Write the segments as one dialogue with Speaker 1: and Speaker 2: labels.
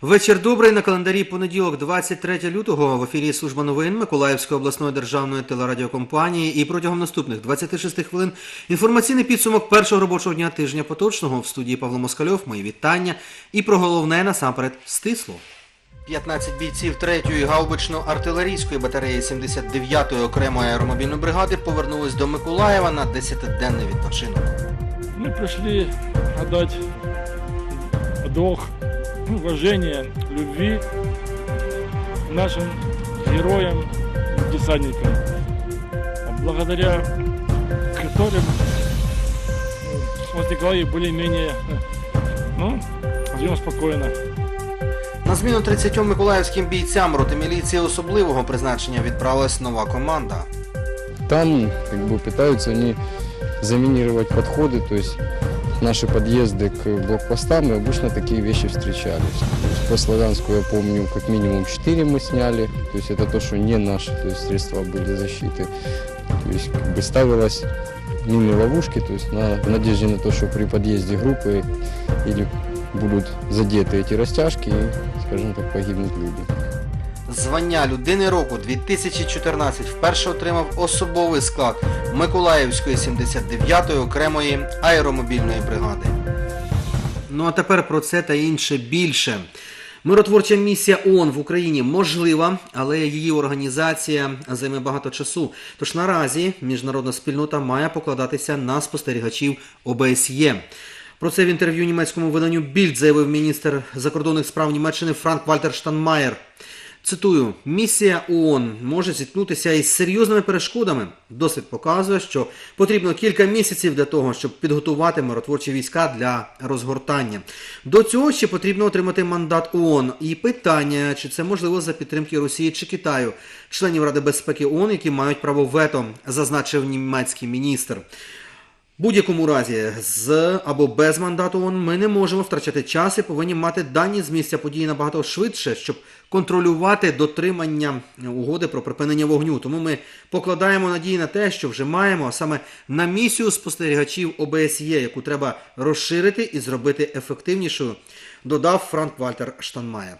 Speaker 1: Вечір добрий на календарі понеділок, 23 лютого. В ефірі служба новин Миколаївської обласної державної телерадіокомпанії. І протягом наступних 26 хвилин інформаційний підсумок першого робочого дня тижня поточного в студії Павло Москальов. Мої вітання. І про головне насамперед стисло. 15 бійців 3-ї гаубично-артилерійської батареї 79-ї окремої аеромобільної бригади повернулись до Миколаєва на 10-денний відпочинок.
Speaker 2: Мы пришли отдать долг уважения, любви нашим героям, десантникам, благодаря которым ну, мы с Николаем более-менее, ну, живем спокойно.
Speaker 1: На зміну 30 миколаївським бійцям роти міліції особливого призначення відправилась нова команда.
Speaker 3: Там как бы пытаются они заминировать подходы, то есть наши подъезды к блокпостам, и обычно такие вещи встречались. То есть по Славянску, я помню, как минимум 4 мы сняли, то есть это то, что не наши то есть средства были защиты. То есть как бы ставилась мины ловушки, то есть на, в надежде на то, что при подъезде группы или будут задеты эти растяжки и, скажем так, погибнут люди.
Speaker 1: Звання людини року 2014 вперше отримав особовий склад Миколаївської 79-ї окремої аеромобільної бригади. Ну а тепер про це та інше більше. Миротворча місія ООН в Україні можлива, але її організація займе багато часу. Тож наразі міжнародна спільнота має покладатися на спостерігачів ОБСЄ. Про це в інтерв'ю німецькому виданню Більд заявив міністр закордонних справ Німеччини Франк Вальтер Штанмаєр. Цитую, місія ООН може зіткнутися із серйозними перешкодами. Досвід показує, що потрібно кілька місяців для того, щоб підготувати миротворчі війська для розгортання. До цього ще потрібно отримати мандат ООН. І питання, чи це можливо за підтримки Росії чи Китаю, членів Ради безпеки ООН, які мають право вето, зазначив німецький міністр. Будь-якому разі, з або без мандату ООН ми не можемо втрачати час і повинні мати дані з місця події набагато швидше, щоб контролювати дотримання угоди про припинення вогню. Тому ми покладаємо надії на те, що вже маємо а саме на місію спостерігачів ОБСЄ, яку треба розширити і зробити ефективнішою, додав Франк Вальтер Штанмаєр.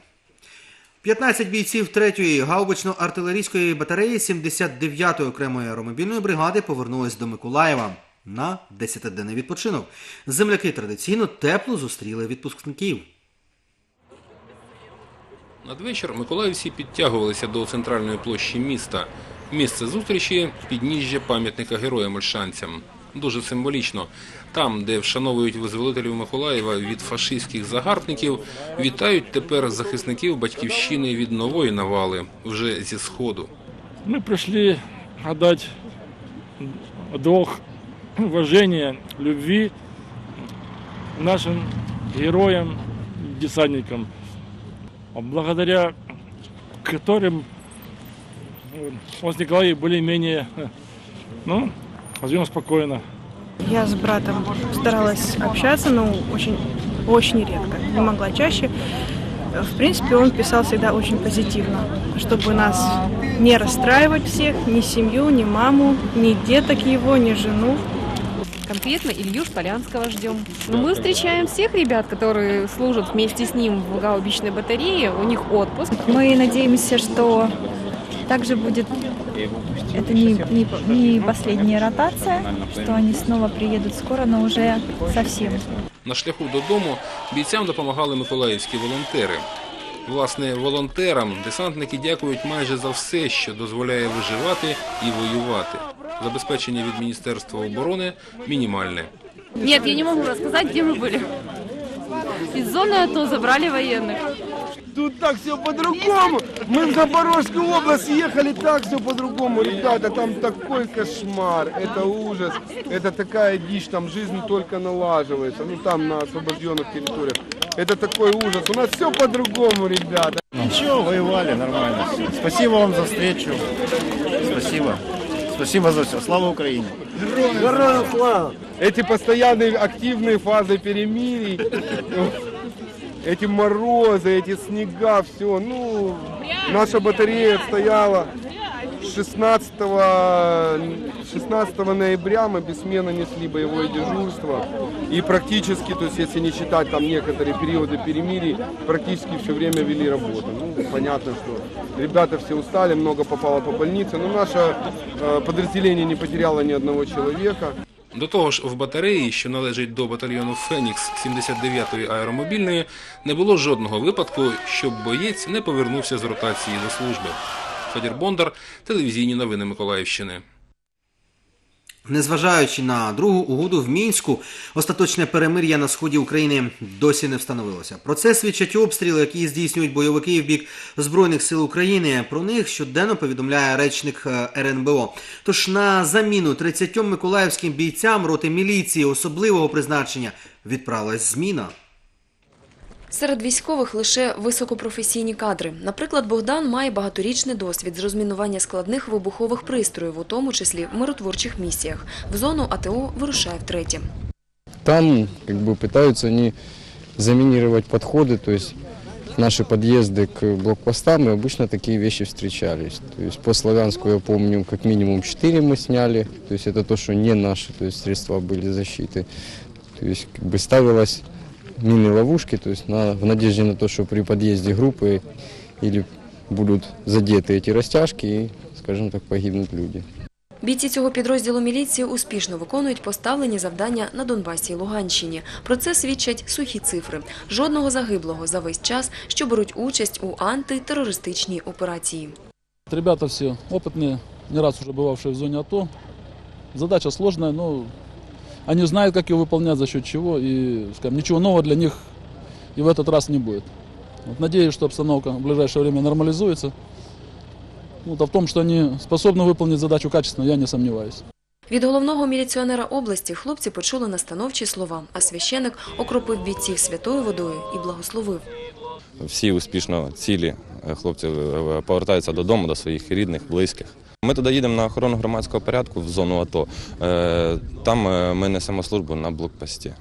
Speaker 1: 15 бійців 3-ї гаубично-артилерійської батареї 79-ї окремої аеромобільної бригади повернулись до Миколаєва на 10-денний відпочинок. Земляки традиційно тепло зустріли відпускників.
Speaker 4: Надвечір миколаївці підтягувалися до центральної площі міста. Місце зустрічі – підніжжя пам'ятника героям Ольшанцям. Дуже символічно. Там, де вшановують визволителів Миколаєва від фашистських загарбників, вітають тепер захисників батьківщини від нової навали, вже зі сходу.
Speaker 2: Мы пришли отдать долг уважения, любви нашим героям, десантникам, благодаря которым э, мы с Николаем более-менее, ну, живем спокойно.
Speaker 5: Я с братом старалась общаться, но очень, очень редко. Не могла чаще. В принципе, он писал всегда очень позитивно, чтобы нас не расстраивать всех, ни семью, ни маму, ни деток его, ни жену
Speaker 6: Конкретно Илью Шполянского ждем. Но мы встречаем всех ребят, которые служат вместе с ним в гаубичной батарее. У них отпуск.
Speaker 7: Мы надеемся, что также будет это не, не, не последняя ротация, что они снова приедут скоро, но уже совсем.
Speaker 4: На шляху додому бійцям допомагали миколаївські волонтери. Власне, волонтерам десантники дякують майже за все, що дозволяє виживати і воювати. Забезпечення від Міністерства оборони мінімальне.
Speaker 6: Нет, я не могу рассказать, где мы были. Из зоны АТО забрали военных.
Speaker 8: Тут так все по-другому. Мы в Запорожскую область ехали, так все по-другому. Ребята, там такой кошмар. Это ужас. Это такая дичь. Там жизнь только налаживается. Ну там на освобожденных территориях. Это такой ужас. У нас все по-другому, ребята.
Speaker 9: Ничего, воевали нормально. Спасибо вам за встречу. Спасибо. Спасибо за все. Слава Украине.
Speaker 8: Героям слава! Эти постоянные активные фазы перемирий, эти морозы, эти снега, все. Ну, наша батарея стояла 16, 16 ноября мы бессменно несли боевое дежурство. И практически, то есть если не считать там некоторые периоды перемирий, практически все время вели работу. Ну, понятно, что ребята все устали, много попало по больнице, но наше э, подразделение не потеряло ни одного человека.
Speaker 4: До того ж, в батареї, що належить до батальйону Фенікс 79-ї аеромобільної, не було жодного випадку, щоб боєць не повернувся з ротації до служби. Федір Бондар, телевізійні новини Миколаївщини.
Speaker 1: Незважаючи на другу угоду в Мінську, остаточне перемир'я на сході України досі не встановилося. Про це свідчать обстріли, які здійснюють бойовики в бік Збройних сил України. Про них щоденно повідомляє речник е, РНБО. Тож на заміну 30 миколаївським бійцям роти міліції особливого призначення відправилась зміна.
Speaker 10: Серед військових лише високопрофесійні кадри. Наприклад, Богдан має багаторічний досвід з розмінування складних вибухових пристроїв, у тому числі в миротворчих місіях. В зону АТО вирушає втретє.
Speaker 3: Там как бы пытаются они заминировать подходы, то есть наши подъезды к блокпостам, и обычно такие вещи встречались. То есть по Славянску, я помню, как минимум 4 мы сняли, то есть это то, что не наши, то есть средства были защиты. То есть как бы ставилась мины-ловушки, то есть на, в надежде на то, что при подъезде группы или будут задеты эти растяжки и, скажем так, погибнут люди.
Speaker 10: Бійці цього підрозділу міліції успішно виконують поставлені завдання на Донбасі і Луганщині. Про це свідчать сухі цифри. Жодного загиблого за весь час, що беруть участь у антитерористичній операції.
Speaker 11: Ребята все опытные, не раз уже бывавшие в зоне АТО. Задача сложная, но они знают, как ее выполнять, за счет чего, и скажем, ничего нового для них и в этот раз не будет. Вот надеюсь, что обстановка в ближайшее время нормализуется. Вот, а в том, что они способны выполнить задачу качественно, я не сомневаюсь.
Speaker 10: Від головного міліціонера області хлопці почули настановчі слова, а священик окропив бійців святою водою і благословив.
Speaker 12: всі успішно цілі. Е, Хлопці е, повертаються додому, до своїх рідних, близьких. Ми туди їдемо на охорону громадського порядку в зону АТО. Е, Там е, ми несемо службу на блокпості.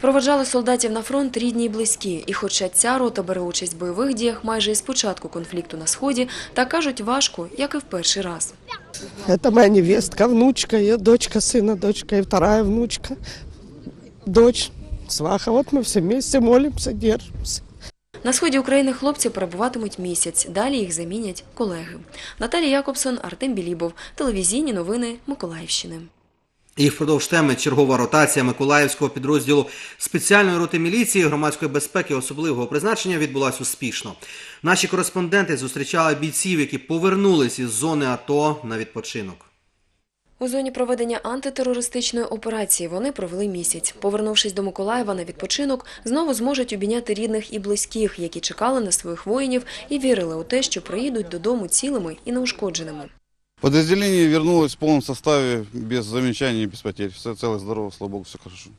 Speaker 10: Проводжали солдатів на фронт рідні й близькі. І хоча ця рота бере участь в бойових діях майже із початку конфлікту на Сході, та кажуть важко, як і в перший раз.
Speaker 13: Это моя невестка, внучка, ее дочка сына, дочка и вторая внучка, дочь, сваха. Вот мы все вместе молимся, держимся.
Speaker 10: На сході України хлопці перебуватимуть місяць. Далі їх замінять колеги. Наталія Якобсон, Артем Білібов. Телевізійні новини Миколаївщини.
Speaker 1: І впродовж теми чергова ротація Миколаївського підрозділу спеціальної роти міліції громадської безпеки особливого призначення відбулася успішно. Наші кореспонденти зустрічали бійців, які повернулись із зони АТО на відпочинок.
Speaker 10: У зоні проведення антитерористичної операції вони провели місяць. Повернувшись до Миколаєва на відпочинок, знову зможуть обійняти рідних і близьких, які чекали на своїх воїнів і вірили у те, що приїдуть додому цілими і неушкодженими.
Speaker 14: Подразделение вернулось в полном составе, без замечаний без потерь. Все целое, здорово, слава богу, все хорошо.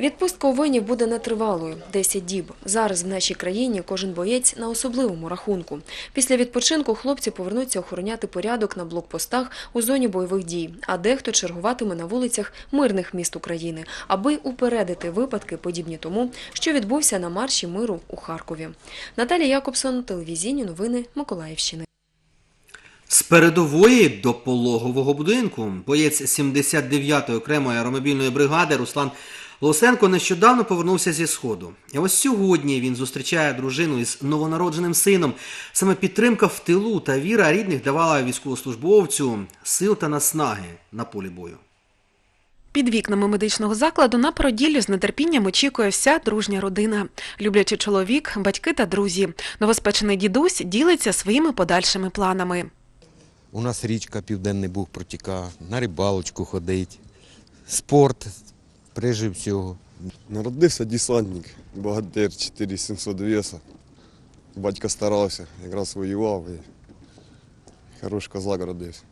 Speaker 10: Відпустка у воїнів буде нетривалою – 10 діб. Зараз в нашій країні кожен боєць на особливому рахунку. Після відпочинку хлопці повернуться охороняти порядок на блокпостах у зоні бойових дій, а дехто чергуватиме на вулицях мирних міст України, аби упередити випадки, подібні тому, що відбувся на марші миру у Харкові. Наталія Якобсон, телевізійні новини Миколаївщини.
Speaker 1: З передової до пологового будинку боєць 79-ї окремої аеромобільної бригади Руслан Лосенко нещодавно повернувся зі сходу. І ось сьогодні він зустрічає дружину із новонародженим сином. Саме підтримка в тилу та віра рідних давала військовослужбовцю сил та наснаги на полі бою.
Speaker 15: Під вікнами медичного закладу на породіллю з нетерпінням очікує вся дружня родина. Люблячий чоловік, батьки та друзі. Новоспечений дідусь ділиться своїми подальшими планами.
Speaker 9: У нас річка Південний Буг протіка, на рибалочку ходить, спорт, прежде всього.
Speaker 16: Народився десантник, богатир 4700 веса. Батько старався, якраз воював і хороший козак родився.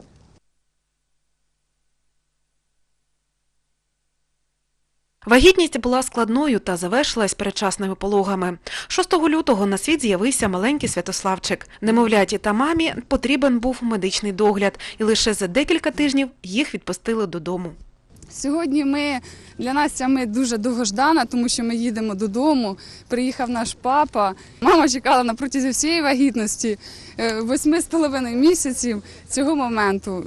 Speaker 15: Вагітність була складною та завершилась передчасними пологами. 6 лютого на світ з'явився маленький Святославчик. Немовляті та мамі потрібен був медичний догляд, і лише за декілька тижнів їх відпустили додому.
Speaker 17: Сьогодні ми для нас ця мить дуже довгождана, тому що ми їдемо додому. Приїхав наш папа. Мама чекала на протязі всієї вагітності е, восьми з половиною місяців цього моменту.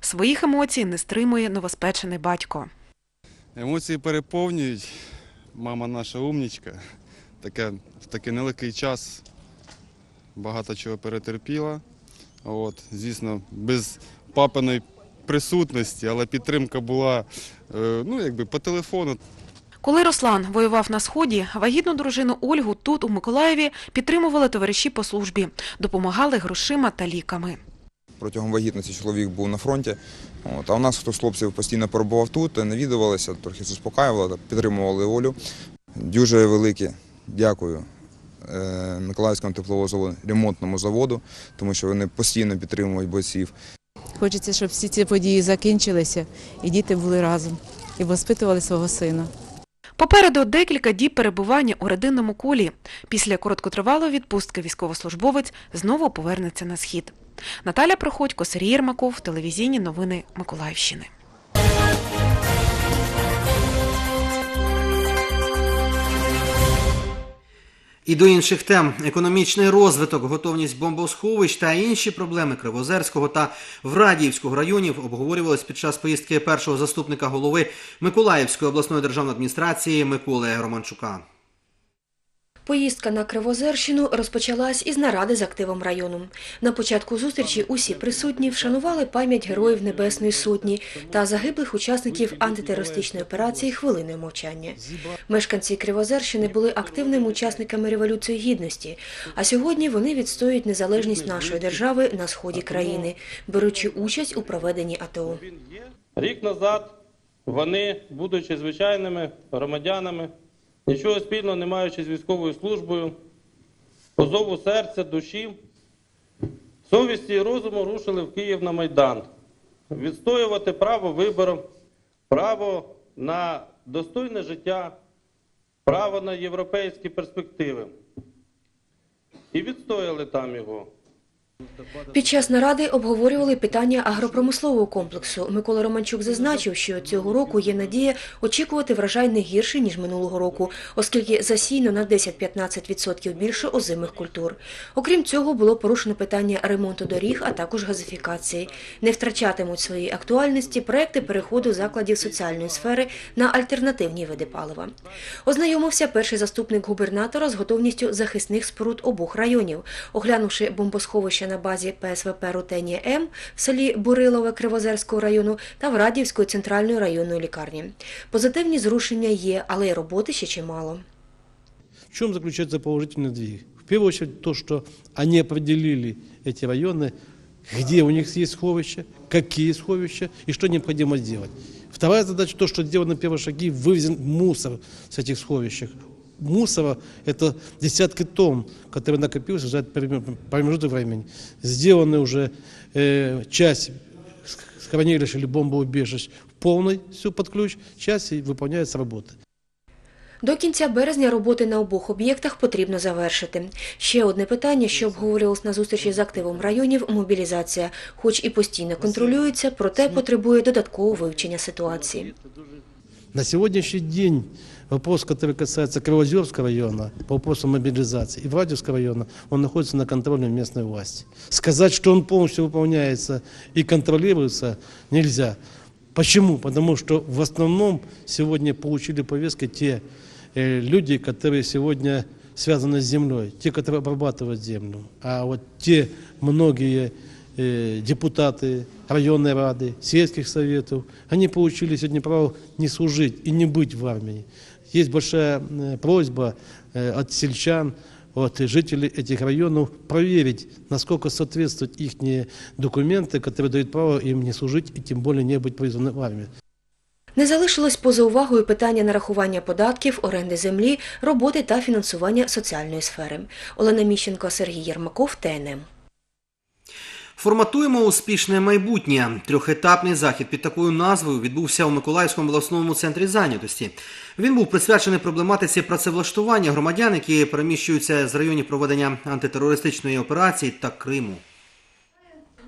Speaker 15: Своїх емоцій не стримує новоспечений батько.
Speaker 16: Емоції переповнюють. Мама наша умнічка. Таке, в такий нелегкий час багато чого перетерпіла. От, звісно, без папиної присутності, але підтримка була е, ну, якби по телефону.
Speaker 15: Коли Руслан воював на сході, вагітну дружину Ольгу тут, у Миколаєві, підтримували товариші по службі, допомагали грошима та ліками.
Speaker 18: Протягом вагітності чоловік був на фронті. От, а у нас хто з хлопців постійно перебував тут, навідувалися, трохи заспокаювали, підтримували Олю. Дуже велике дякую е, Миколаївському тепловозовому ремонтному заводу, тому що вони постійно підтримують бойців.
Speaker 19: Хочеться, щоб всі ці події закінчилися і діти були разом і воспитували свого сина.
Speaker 15: Попереду декілька діб перебування у родинному колі. Після короткотривалої відпустки військовослужбовець знову повернеться на схід. Наталя Проходько, Сергій Єрмаков, телевізійні новини Миколаївщини.
Speaker 1: І до інших тем економічний розвиток, готовність бомбосховищ та інші проблеми Кривозерського та Врадіївського районів обговорювались під час поїздки першого заступника голови Миколаївської обласної державної адміністрації Миколи Романчука.
Speaker 20: Поїздка на Кривозерщину розпочалась із наради з активом району. На початку зустрічі усі присутні вшанували пам'ять героїв Небесної Сотні та загиблих учасників антитерористичної операції хвилиною мовчання. Мешканці Кривозерщини були активними учасниками Революції Гідності, а сьогодні вони відстоюють незалежність нашої держави на сході країни, беручи участь у проведенні АТО.
Speaker 21: Рік назад вони, будучи звичайними громадянами, нічого спільного не маючи з військовою службою, по зову серця, душі, совісті і розуму рушили в Київ на Майдан. Відстоювати право вибору, право на достойне життя, право на європейські перспективи. І відстояли там його.
Speaker 20: Під час наради обговорювали питання агропромислового комплексу. Микола Романчук зазначив, що цього року є надія очікувати врожай не гірше, ніж минулого року, оскільки засійно на 10-15% більше озимих культур. Окрім цього, було порушено питання ремонту доріг, а також газифікації. Не втрачатимуть своєї актуальності проекти переходу закладів соціальної сфери на альтернативні види палива. Ознайомився перший заступник губернатора з готовністю захисних споруд обох районів, оглянувши бомбосховище на базі ПСВП Рутенія М в селі Бурилове Кривозерського району та в Радівської центральної районної лікарні. Позитивні зрушення є, але й роботи ще чимало.
Speaker 22: В чем заключается положительный двиг? В первую очередь то, что они определили эти районы, где у них есть сховища, какие сховища и что необходимо сделать. Вторая задача, то, что сделаны первые шаги, вывезен мусор с этих сховищах. Мусора – это десятки тонн, которые накопился за этот промежуток времени. Сделаны уже э, часть хранилища или бомбоубежищ полностью под ключ, часть и выполняется работа.
Speaker 20: До кінця березня роботи на обох об'єктах потрібно завершити. Ще одне питання, що обговорювалось на зустрічі з активом районів – мобілізація. Хоч і постійно контролюється, проте потребує додаткового вивчення ситуації.
Speaker 22: На сегодняшний день вопрос, который касается Кривозерского района, по вопросу мобилизации, и Врадевского района, он находится на контроле местной власти. Сказать, что он полностью выполняется и контролируется, нельзя. Почему? Потому что в основном сегодня получили повестки те э, люди, которые сегодня связаны с землей, те, которые обрабатывают землю. А вот те многие э, депутаты районной рады, сельских советов, они получили сегодня право не служить и не быть в армии. Есть большая э, просьба э, от сельчан, от жителей этих районов проверить, насколько соответствуют их документы, которые дают право им не служить и тем более не быть призванным в армию.
Speaker 20: Не залишилось поза увагою питання нарахування податків, оренди землі, роботи та фінансування соціальної сфери. Олена Міщенко, Сергій Єрмаков, ТНМ.
Speaker 1: Форматуємо успішне майбутнє. Трьохетапний захід під такою назвою відбувся у Миколаївському обласному центрі зайнятості. Він був присвячений проблематиці працевлаштування громадян, які переміщуються з районів проведення антитерористичної операції та Криму.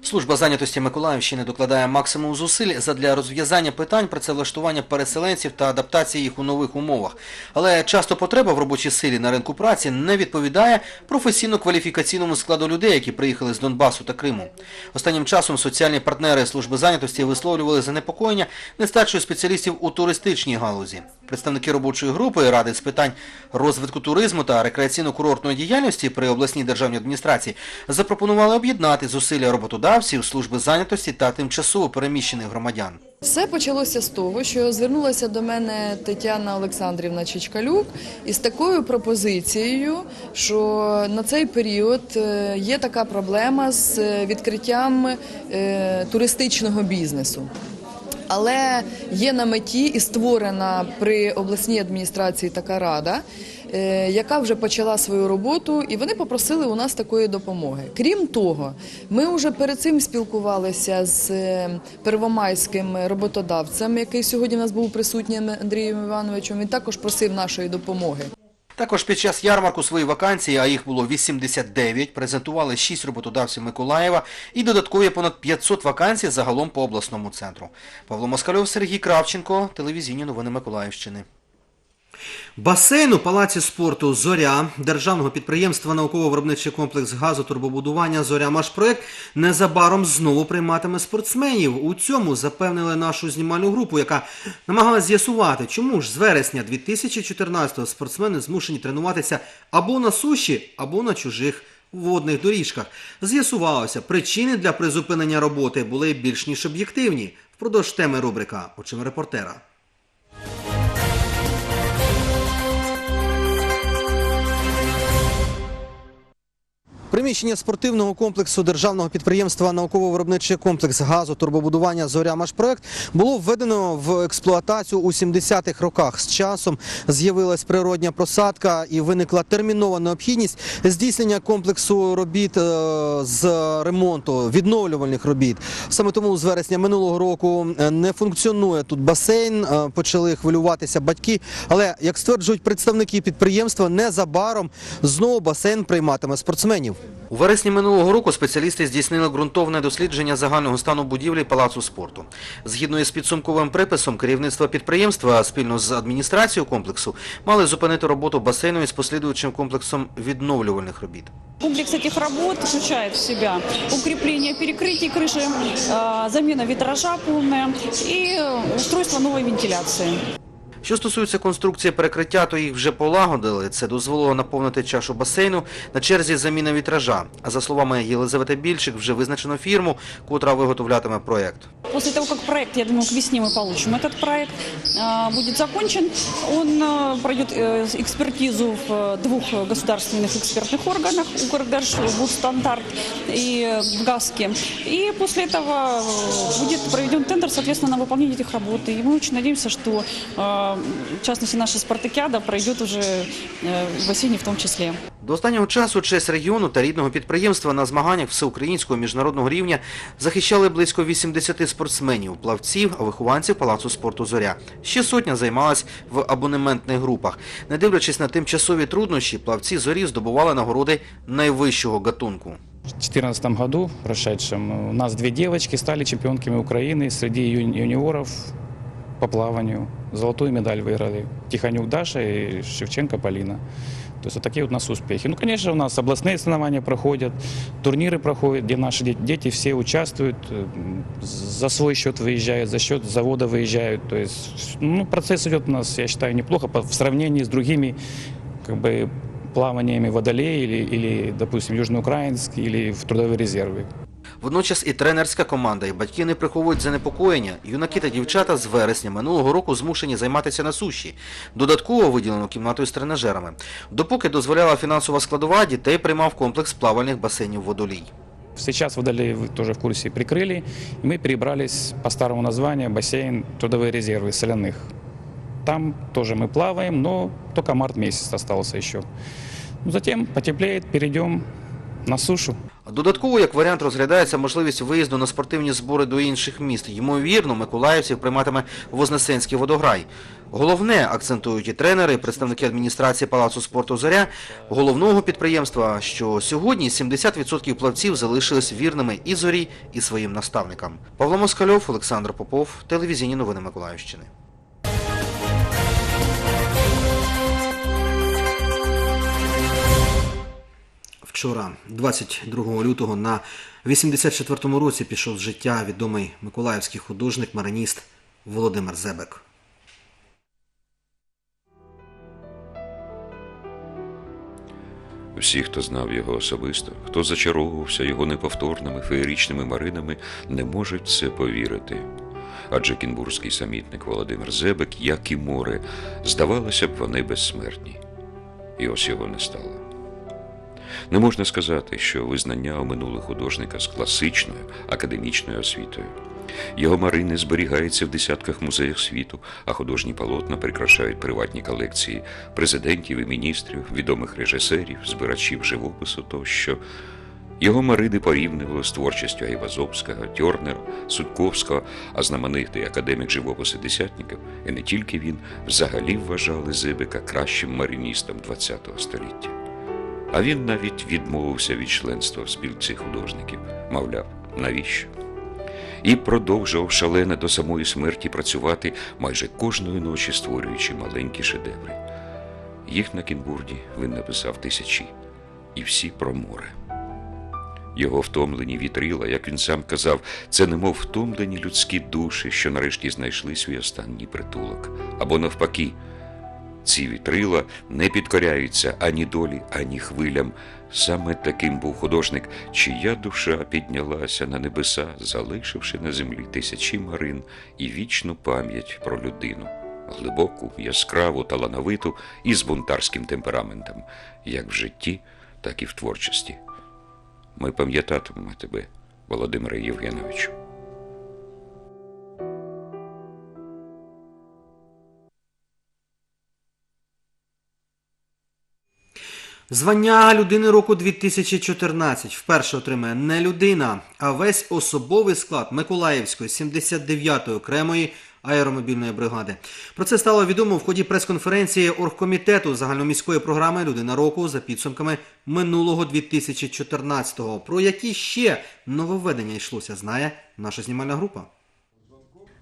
Speaker 1: Служба зайнятості Миколаївщини докладає максимум зусиль задля розв'язання питань працевлаштування переселенців та адаптації їх у нових умовах. Але часто потреба в робочій силі на ринку праці не відповідає професійно-кваліфікаційному складу людей, які приїхали з Донбасу та Криму. Останнім часом соціальні партнери служби зайнятості висловлювали занепокоєння нестачою спеціалістів у туристичній галузі. Представники робочої групи Ради з питань розвитку туризму та рекреаційно-курортної діяльності при обласній державній адміністрації запропонували об'єднати зусилля роботодавців, служби зайнятості та тимчасово переміщених громадян.
Speaker 23: Все почалося з того, що звернулася до мене Тетяна Олександрівна Чичкалюк із такою пропозицією, що на цей період е, є така проблема з е, відкриттям е, туристичного бізнесу. Але є на меті і створена при обласній адміністрації така рада, е, яка вже почала свою роботу, і вони попросили у нас такої допомоги. Крім того, ми вже перед цим спілкувалися з е, первомайським роботодавцем, який сьогодні у нас був присутнім Андрієм Івановичем. Він також просив нашої допомоги.
Speaker 1: Також під час ярмарку свої вакансії, а їх було 89, презентували 6 роботодавців Миколаєва і додаткові понад 500 вакансій загалом по обласному центру. Павло Москальов, Сергій Кравченко, телевізійні новини Миколаївщини. Басейн у палаці спорту Зоря державного підприємства науково-виробничий комплекс газотурбобудування Зоря Машпроект незабаром знову прийматиме спортсменів. У цьому запевнили нашу знімальну групу, яка намагалась з'ясувати, чому ж з вересня 2014-го спортсмени змушені тренуватися або на суші, або на чужих водних доріжках. З'ясувалося, причини для призупинення роботи були більш ніж об'єктивні. Впродовж теми рубрика «Очима репортера». Приміщення спортивного комплексу державного підприємства науково-виробничий комплекс газу турбобудування Зоря Машпроект було введено в експлуатацію у 70-х роках. З часом з'явилась природня просадка і виникла термінова необхідність здійснення комплексу робіт е, з ремонту, відновлювальних робіт. Саме тому з вересня минулого року е, не функціонує тут басейн. е, Почали хвилюватися батьки. Але як стверджують представники підприємства, незабаром знову басейн прийматиме спортсменів. У вересні минулого року спеціалісти здійснили ґрунтовне дослідження загального стану будівлі палацу спорту. Згідно із підсумковим приписом, керівництво підприємства спільно з адміністрацією комплексу мали зупинити роботу басейну із послідуючим комплексом відновлювальних робіт.
Speaker 24: Комплекс этих работ включает в себя укрепление перекрытий крыши, э, замена витража полная и э, устройство новой вентиляции.
Speaker 1: Що стосується конструкції перекриття, то їх вже полагодили. Це дозволило наповнити чашу басейну на черзі заміна вітража. А за словами Єлизавети Більчик, вже визначено фірму, котра виготовлятиме проєкт.
Speaker 24: После того, как проект, я думаю, к весне мы получим этот проект, э, будет закончен, он э, пройдет э, экспертизу в э, двух государственных экспертных органах, Укрдерж, Будстандарт и э, в ГАСКе. И после этого э, будет проведен тендер, соответственно, на выполнение этих работ. И мы очень надеемся, что, э, в частности, наша спартакиада пройдет уже э, в осенне в том числе.
Speaker 1: До останнього часу честь регіону та рідного підприємства на змаганнях всеукраїнського міжнародного рівня захищали близько 80 спортсменів, плавців, вихованців палацу спорту Зоря. Ще сотня займалась в абонементних групах. Не дивлячись на тимчасові труднощі, плавці зорі здобували нагороди найвищого гатунку.
Speaker 25: В 2014 году, прошедшем, у нас две девочки стали чемпионками Украины среди ю- юниоров по плаванию. Золотую медаль выиграли. Тихонюк Даша и Шевченко Полина. То есть вот такие вот у нас успехи. Ну, конечно, у нас областные соревнования проходят, турниры проходят, где наши де- дети все участвуют, э, за свой счет выезжают, за счет завода выезжают. То есть ну, процесс идет у нас, я считаю, неплохо в сравнении с другими как бы, плаваниями водолей или, или, допустим, Южноукраинск или в трудовые резервы.
Speaker 1: Водночас і тренерська команда, і батьки не приховують занепокоєння. Юнаки та дівчата з вересня минулого року змушені займатися на суші. Додатково виділено кімнатою з тренажерами. Допоки дозволяла фінансова складова, дітей приймав комплекс плавальних басейнів водолій.
Speaker 25: Сейчас водолей вы тоже в курсе прикрыли, и мы перебрались по старому названию бассейн трудовые резервы соляных. Там тоже мы плаваем, но только март месяц остался еще. Ну, Затем потеплеет, перейдем на сушу.
Speaker 1: Додатково, як варіант, розглядається можливість виїзду на спортивні збори до інших міст. Ймовірно, миколаївців прийматиме Вознесенський водограй. Головне, акцентують і тренери, і представники адміністрації Палацу спорту «Зоря» головного підприємства, що сьогодні 70% плавців залишились вірними і зорі, і своїм наставникам. Павло Москальов, Олександр Попов, телевізійні новини Миколаївщини. Вчора, 22 лютого, на 84-му році пішов з життя відомий миколаївський художник, мариніст Володимир Зебек.
Speaker 26: Всі, хто знав його особисто, хто зачаровувався його неповторними феєричними маринами, не можуть це повірити. Адже кінбурзький самітник Володимир Зебек, як і море, здавалося б, вони безсмертні. І ось його не стало. Не можна сказати, що визнання оминули художника з класичною академічною освітою. Його марини зберігаються в десятках музеях світу, а художні полотна прикрашають приватні колекції президентів і міністрів, відомих режисерів, збирачів живопису тощо. Його марини порівнювали з творчістю Айвазовського, Тьорнера, Судковського, а знаменитий академік живопису Десятників, і не тільки він, взагалі вважали Зебека кращим мариністом ХХ століття. А він навіть відмовився від членства в спілці художників, мовляв, навіщо? І продовжував шалено до самої смерті працювати майже кожної ночі, створюючи маленькі шедеври. Їх на Кінбурді він написав тисячі, і всі про море. Його втомлені вітрила, як він сам казав, це немов втомлені людські душі, що нарешті знайшли свій останній притулок. Або навпаки, ці вітрила не підкоряються ані долі, ані хвилям. Саме таким був художник, чия душа піднялася на небеса, залишивши на землі тисячі марин і вічну пам'ять про людину, глибоку, яскраву, талановиту і з бунтарським темпераментом, як в житті, так і в творчості. Ми пам'ятатимемо тебе, Володимире Євгеновичу.
Speaker 1: Звання людини року 2014 вперше отримає не людина, а весь особовий склад Миколаївської 79-ї окремої аеромобільної бригади. Про це стало відомо в ході прес-конференції оргкомітету загальноміської програми Людина року за підсумками минулого 2014-го. Про які ще нововведення йшлося, знає наша знімальна група.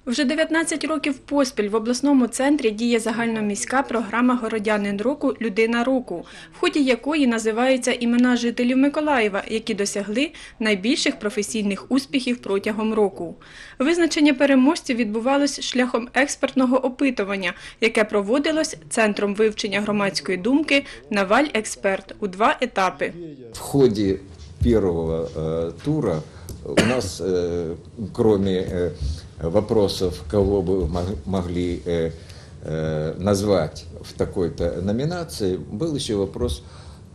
Speaker 27: Вже 19 років поспіль в обласному центрі діє загальноміська програма Городянин року Людина року, в ході якої називаються імена жителів Миколаєва, які досягли найбільших професійних успіхів протягом року. Визначення переможців відбувалось шляхом експертного опитування, яке проводилось Центром вивчення громадської думки Наваль Експерт у два етапи.
Speaker 28: В ходе первого э, тура у нас, э, кроме э, вопросов, кого бы мог- могли э, э, назвать в такой-то номинации, был еще вопрос,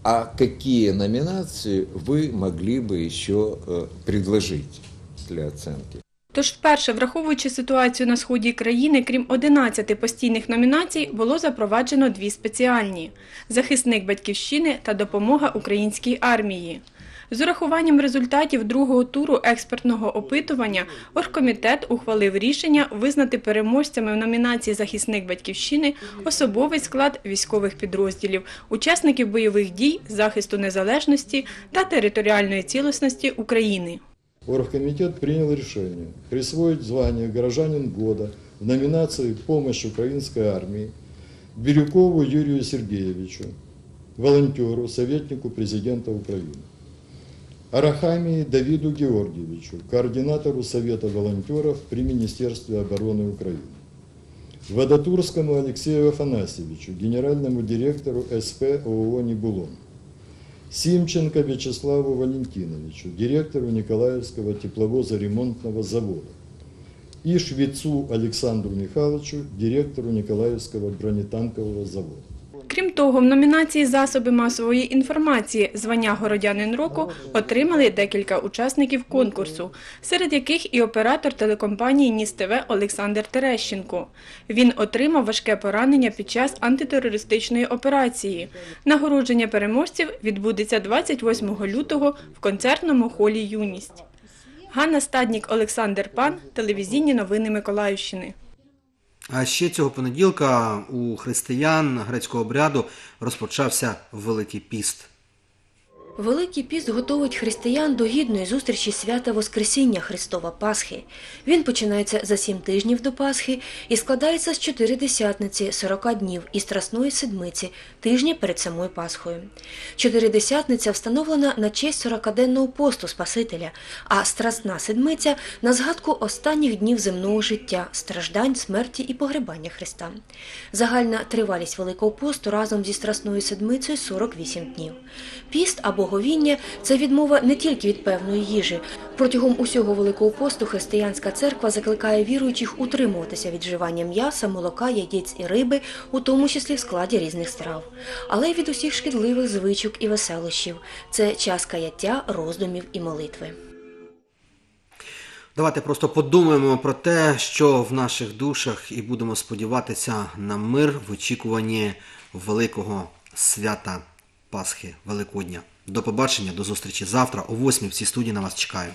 Speaker 28: а какие номинации вы могли бы еще э, предложить для оценки?
Speaker 27: Тож вперше, враховуючи ситуацію на сході країни, крім 11 постійних номінацій, було запроваджено дві спеціальні – захисник батьківщини та допомога українській армії. З урахуванням результатів другого туру експертного опитування оргкомітет ухвалив рішення визнати переможцями в номінації Захисник батьківщини особовий склад військових підрозділів, учасників бойових дій, захисту незалежності та територіальної цілісності України.
Speaker 29: Оргкомитет принял решение присвоить звание «Горожанин года» в номинации «Помощь украинской армии» Бирюкову Юрию Сергеевичу, волонтеру, советнику президента Украины. Арахамии Давиду Георгиевичу, координатору Совета волонтеров при Министерстве обороны Украины. Водотурскому Алексею Афанасьевичу, генеральному директору СП ООО «Небулон». Симченко Вячеславу Валентиновичу, директору Николаевского тепловоза-ремонтного завода. И Швецу Александру Михайловичу, директору Николаевского бронетанкового завода.
Speaker 27: Крім того, в номінації Засоби масової інформації звання Городянин року отримали декілька учасників конкурсу, серед яких і оператор телекомпанії Ніс ТВ Олександр Терещенко. Він отримав важке поранення під час антитерористичної операції. Нагородження переможців відбудеться 28 лютого в концертному холі Юність. Ганна Стаднік, Олександр Пан, телевізійні новини Миколаївщини.
Speaker 1: А ще цього понеділка у християн грецького обряду розпочався Великий піст.
Speaker 20: Великий піст готовить християн до гідної зустрічі свята Воскресіння Христова Пасхи. Він починається за сім тижнів до Пасхи і складається з чотиридесятниці 40 днів і Страсної седмиці тижні перед самою Пасхою. Чотиридесятниця встановлена на честь 40-денного посту Спасителя, а Страсна седмиця на згадку останніх днів земного життя, страждань, смерті і погребання Христа. Загальна тривалість Великого посту разом зі Страсною седмицею 48 днів. Піст або говіння це відмова не тільки від певної їжі. Протягом усього Великого посту християнська церква закликає віруючих утримуватися від вживання м'яса, молока, яєць і риби, у тому числі в складі різних страв, але й від усіх шкідливих звичок і веселощів. Це час каяття, роздумів і молитви.
Speaker 1: Давайте просто подумаємо про те, що в наших душах, і будемо сподіватися на мир в очікуванні великого свята Пасхи Великодня. До побачення, до зустрічі завтра о 8 в цій студії на вас чекаю.